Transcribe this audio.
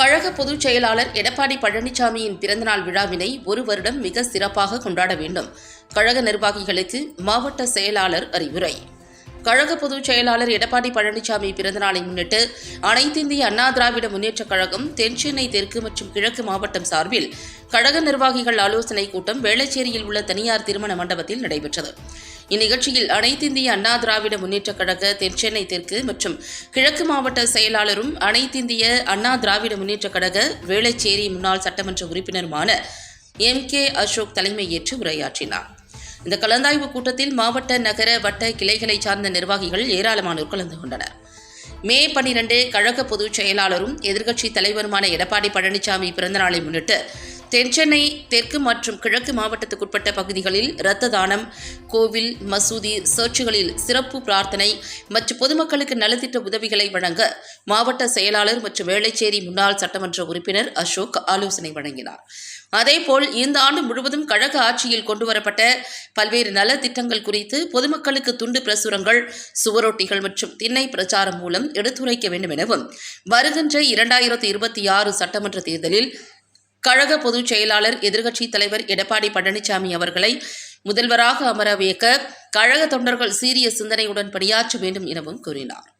கழக பொதுச் செயலாளர் எடப்பாடி பழனிசாமியின் பிறந்தநாள் விழாவினை ஒரு வருடம் மிக சிறப்பாக கொண்டாட வேண்டும். கழக நிர்வாகிகளுக்கு மாவட்ட செயலாளர் அறிவுரை. கழக பொதுச் செயலாளர் எடப்பாடி பழனிசாமி பிறந்தநாளை முன்னிட்டு அனைத்திந்திய அண்ணா திராவிட முன்னேற்றக் கழகம் தென்சென்னை தெற்கு மற்றும் கிழக்கு மாவட்டம் சார்பில் கழக நிர்வாகிகள் ஆலோசனைக் கூட்டம் வேளச்சேரியில் உள்ள தனியார் திருமண மண்டபத்தில் நடைபெற்றது. இந்நிகழ்ச்சியில் அனைத்திந்திய அண்ணா திராவிட முன்னேற்றக் கழக தென்சென்னை தெற்கு மற்றும் கிழக்கு மாவட்ட செயலாளரும் அனைத்திந்திய அண்ணா திராவிட முன்னேற்றக் கழக வேளச்சேரி முன்னாள் சட்டமன்ற உறுப்பினருமான எம் கே அசோக் தலைமையேற்று உரையாற்றினார். இந்த கலந்தாய்வு கூட்டத்தில் மாவட்ட நகர வட்ட கிளைகளை சார்ந்த நிர்வாகிகள் ஏராளமானோர் கலந்து கொண்டனர். மே பனிரெண்டு கழக பொதுச் செயலாளரும் எதிர்க்கட்சித் தலைவருமான எடப்பாடி பழனிசாமி பிறந்தநாளை முன்னிட்டு தென்சென்னை தெற்கு மற்றும் கிழக்கு மாவட்டத்துக்குட்பட்ட பகுதிகளில் இரத்த தானம் கோவில் மசூதி சர்ச்சுகளில் சிறப்பு பிரார்த்தனை மற்றும் பொதுமக்களுக்கு நலத்திட்ட உதவிகளை வழங்க மாவட்ட செயலாளர் மற்றும் வேளச்சேரி முன்னாள் சட்டமன்ற உறுப்பினர் அசோக் ஆலோசனை வழங்கினார். அதேபோல் இந்த ஆண்டு முழுவதும் கழக ஆட்சியில் கொண்டுவரப்பட்ட பல்வேறு நலத்திட்டங்கள் குறித்து பொதுமக்களுக்கு துண்டு பிரசுரங்கள் சுவரொட்டிகள் மற்றும் திண்ணை பிரச்சாரம் மூலம் எடுத்துரைக்க வேண்டும் எனவும் வருகின்ற இரண்டாயிரத்து இருபத்தி ஆறு சட்டமன்ற தேர்தலில் கழக பொதுச் செயலாளர் எதிர்க்கட்சித் தலைவர் எடப்பாடி பழனிசாமி அவர்களை முதல்வராக அமர வைக்க கழக தொண்டர்கள் சீரிய சிந்தனையுடன் பணியாற்ற வேண்டும் எனவும் கூறினார்.